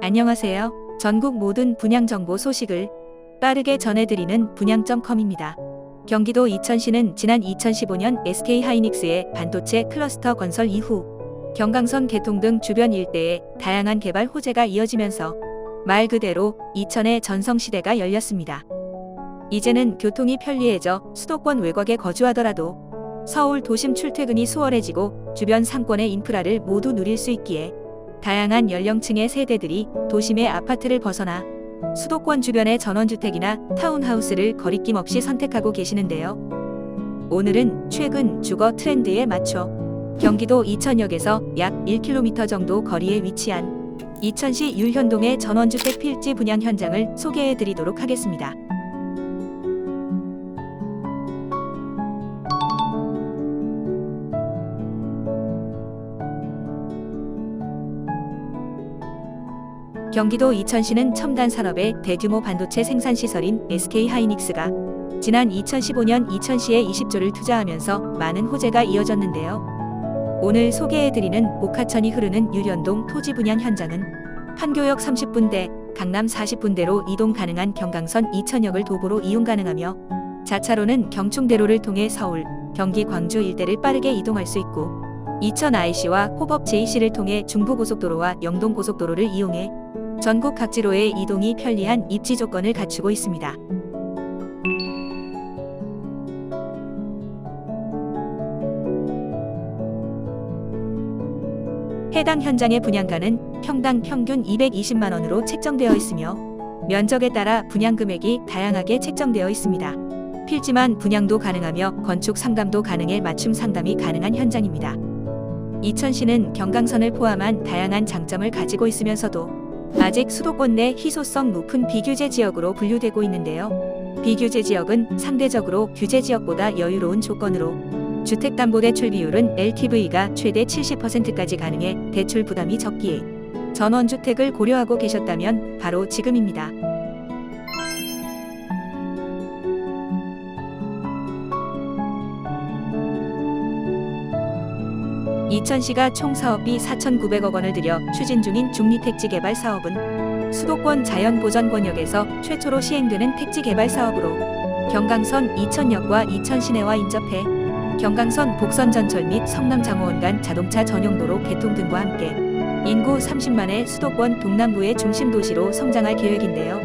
안녕하세요. 전국 모든 분양 정보 소식을 빠르게 전해드리는 분양.com입니다. 경기도 이천시는 지난 2015년 SK 하이닉스의 반도체 클러스터 건설 이후 경강선 개통 등 주변 일대에 다양한 개발 호재가 이어지면서 말 그대로 이천의 전성시대가 열렸습니다. 이제는 교통이 편리해져 수도권 외곽에 거주하더라도 서울 도심 출퇴근이 수월해지고 주변 상권의 인프라를 모두 누릴 수 있기에 다양한 연령층의 세대들이 도심의 아파트를 벗어나 수도권 주변의 전원주택이나 타운하우스를 거리낌 없이 선택하고 계시는데요. 오늘은 최근 주거 트렌드에 맞춰 경기도 이천역에서 약 1km 정도 거리에 위치한 이천시 율현동의 전원주택 필지 분양 현장을 소개해 드리도록 하겠습니다. 경기도 이천시는 첨단 산업의 대규모 반도체 생산 시설인 SK 하이닉스가 지난 2015년 이천시에 20조를 투자하면서 많은 호재가 이어졌는데요. 오늘 소개해드리는 복하천이 흐르는 유련동 토지 분양 현장은 판교역 30분대, 강남 40분대로 이동 가능한 경강선 이천역을 도보로 이용 가능하며 자차로는 경충대로를 통해 서울, 경기 광주 일대를 빠르게 이동할 수 있고 이천 IC와 호법 JC를 통해 중부고속도로와 영동고속도로를 이용해 전국 각지로의 이동이 편리한 입지 조건을 갖추고 있습니다. 해당 현장의 분양가는 평당 평균 220만 원으로 책정되어 있으며 면적에 따라 분양 금액이 다양하게 책정되어 있습니다. 필지만 분양도 가능하며 건축 상담도 가능해 맞춤 상담이 가능한 현장입니다. 이천시는 경강선을 포함한 다양한 장점을 가지고 있으면서도 아직 수도권 내 희소성 높은 비규제 지역으로 분류되고 있는데요. 비규제 지역은 상대적으로 규제 지역보다 여유로운 조건으로 주택담보대출 비율은 LTV가 최대 70%까지 가능해 대출 부담이 적기에 전원주택을 고려하고 계셨다면 바로 지금입니다. 이천시가 총 사업비 4,900억 원을 들여 추진 중인 중리택지 개발 사업은 수도권 자연보전 권역에서 최초로 시행되는 택지 개발 사업으로 경강선 이천역과 이천시내와 인접해 경강선 복선전철 및 성남장호원 간 자동차 전용도로 개통 등과 함께 인구 30만의 수도권 동남부의 중심 도시로 성장할 계획인데요.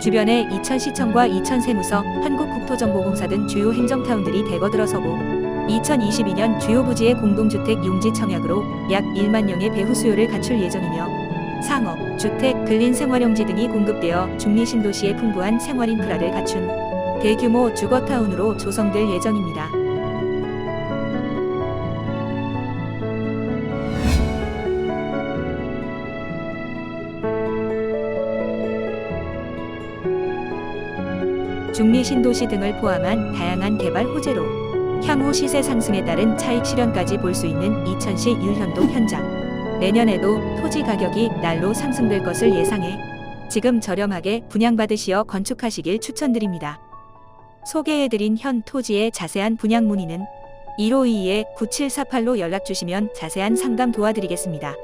주변에 이천시청과 이천세무서, 한국국토정보공사 등 주요 행정타운들이 대거 들어서고 2022년 주요 부지의 공동주택 용지 청약으로 약 1만 명의 배후 수요를 갖출 예정이며 상업, 주택, 근린 생활용지 등이 공급되어 중리 신도시의 풍부한 생활 인프라를 갖춘 대규모 주거타운으로 조성될 예정입니다. 중리 신도시 등을 포함한 다양한 개발 호재로 향후 시세 상승에 따른 차익 실현까지 볼 수 있는 이천시 유현동 현장. 내년에도 토지 가격이 날로 상승될 것을 예상해 지금 저렴하게 분양받으시어 건축하시길 추천드립니다. 소개해드린 현 토지의 자세한 분양 문의는 1522-9748로 연락주시면 자세한 상담 도와드리겠습니다.